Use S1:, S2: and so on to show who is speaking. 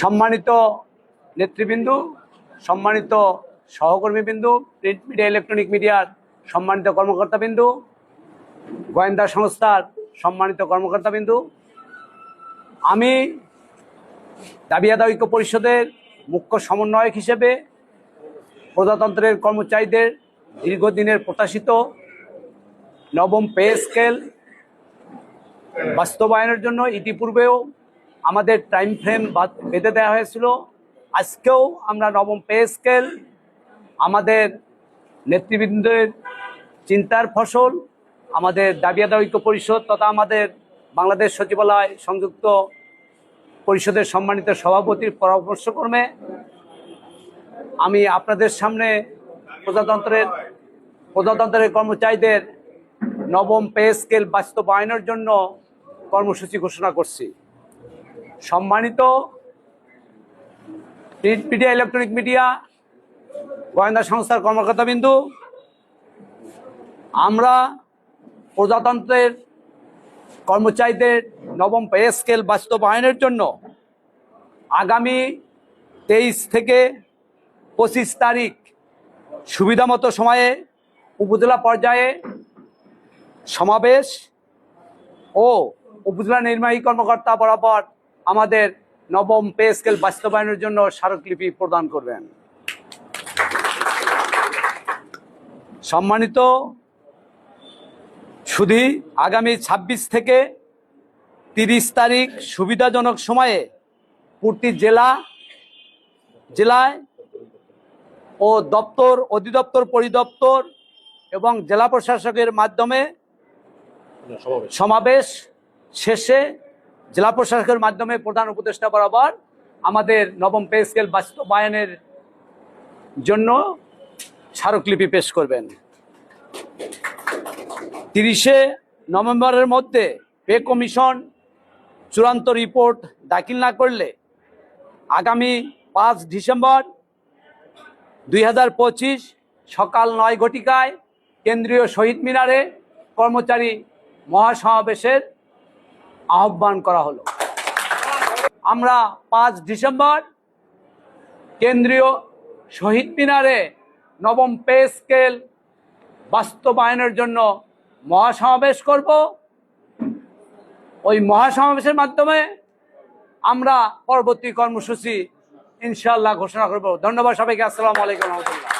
S1: সম্মানিত নেতৃবৃন্দু, সম্মানিত সহকর্মীবৃন্দু, print media, electronic মিডিয়ার সম্মানিত কর্মকর্তাবিন্দু, গোয়েন্দা সংস্থার সম্মানিত কর্মকর্তাবিন্দু। আমি দাবি আদায় ঐক্য পরিষদের মুখ্য সমন্বয়ক হিসেবে প্রজাতন্ত্রের কর্মচারীদের দীর্ঘদিনের প্রত্যাশিত নবম পে স্কেল বাস্তবায়নের জন্য ইতিপূর্বেও আমাদের টাইম ফ্রেম বেঁধে দেওয়া হয়েছিল। আজকেও আমরা নবম পে স্কেল আমাদের নেতৃবৃন্দের চিন্তার ফসল, আমাদের দাবি ঐক্য পরিষদ তথা আমাদের বাংলাদেশ সচিবালয় সংযুক্ত পরিষদের সম্মানিত সভাপতির পরামর্শক্রমে আমি আপনাদের সামনে প্রজাতন্ত্রের প্রজাতন্ত্রের কর্মচারীদের নবম পে স্কেল বাস্তবায়নের জন্য কর্মসূচি ঘোষণা করছি। সম্মানিত প্রিন্ট মিডিয়া ইলেকট্রনিক মিডিয়া, গোয়েন্দা সংস্থার কর্মকর্তাবিন্দু, আমরা প্রজাতন্ত্রের কর্মচারীদের নবম পে স্কেল বাস্তবায়নের জন্য আগামী তেইশ থেকে পঁচিশ তারিখ সুবিধামতো সময়ে উপজেলা পর্যায়ে সমাবেশ ও উপজেলা নির্বাহী কর্মকর্তা বরাবর আমাদের নবম পে স্কেল বাস্তবায়নের জন্য স্মারকলিপি প্রদান করবেন। সম্মানিত শুধু আগামী ২৬ থেকে তিরিশ তারিখ সুবিধাজনক সময়ে প্রতি জেলা জেলায় ও দপ্তর অধিদপ্তর পরিদপ্তর এবং জেলা প্রশাসকের মাধ্যমে সমাবেশ শেষে জেলা প্রশাসকের মাধ্যমে প্রধান উপদেষ্টা বরাবর আমাদের নবম পে স্কেল বাস্তবায়নের জন্য স্মারকলিপি পেশ করবেন। তিরিশে নভেম্বরের মধ্যে পে কমিশন চূড়ান্ত রিপোর্ট দাখিল না করলে আগামী পাঁচ ডিসেম্বর দুই হাজার পঁচিশ সকাল নয় ঘটিকায় কেন্দ্রীয় শহীদ মিনারে কর্মচারী মহাসমাবেশের আহ্বান করা হলো। আমরা পাঁচ ডিসেম্বর কেন্দ্রীয় শহীদ মিনারে নবম পে স্কেল বাস্তবায়নের জন্য মহাসমাবেশ করব। ওই মহাসমাবেশের মাধ্যমে আমরা পরবর্তী কর্মসূচি ইনশাল্লাহ ঘোষণা করব। ধন্যবাদ সবাইকে। আসসালামু আলাইকুম রহমতুল্লাহ।